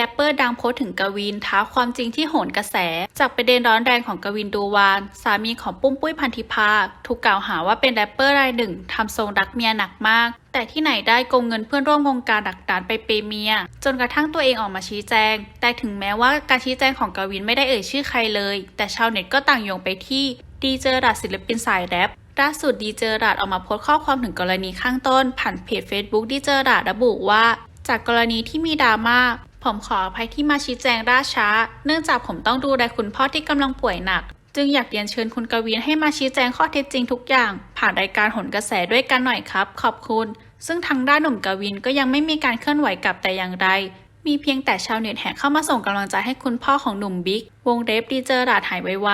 แรปเปอร์ดังโพสถึงกวินท้าความจริงที่โหนกระแส จากประเด็นร้อนแรงของกวินดูวาน สามีของปุ้มปุ้ยพันธิพาถูกกล่าวหาว่าเป็นแรปเปอร์รายหนึ่งทำทรงรักเมียหนักมาก แต่ที่ไหนได้โกงเงินเพื่อนร่วมวงการดักดานไปเปย์เมีย จนกระทั่งตัวเองออกมาชี้แจง แต่ถึงแม้ว่าการชี้แจงของกวินไม่ได้เอ่ยชื่อใครเลย แต่ชาวเน็ตก็ต่างโยงไปที่ดีเจอรัดศิลปินสายแรปล่าสุดดีเจอราดออกมาโพสต์ข้อความถึงกรณีข้างต้น ผ่านเพจ Facebook ดีเจอราดระบุว่าจากกรณีที่มีดราม่า ผมขออภัยที่มาชี้แจงร่าช้า เนื่องจากผมต้องดูแลคุณพ่อที่กำลังป่วยหนัก จึงอยากเรียนเชิญคุณกวินให้มาชี้แจงข้อเท็จจริงทุกอย่าง ผ่านรายการหนกระแสด้วยกันหน่อยครับ ขอบคุณ ซึ่งทางด้านหนุ่มกวินก็ยังไม่มีการเคลื่อนไหวกลับแต่อย่างใดมีเพียงแต่ชาวเน็ตแห่เข้ามาส่งกำลังใจให้คุณพ่อของหนุ่มบิ๊กวงเดฟดีเจอราดหายไว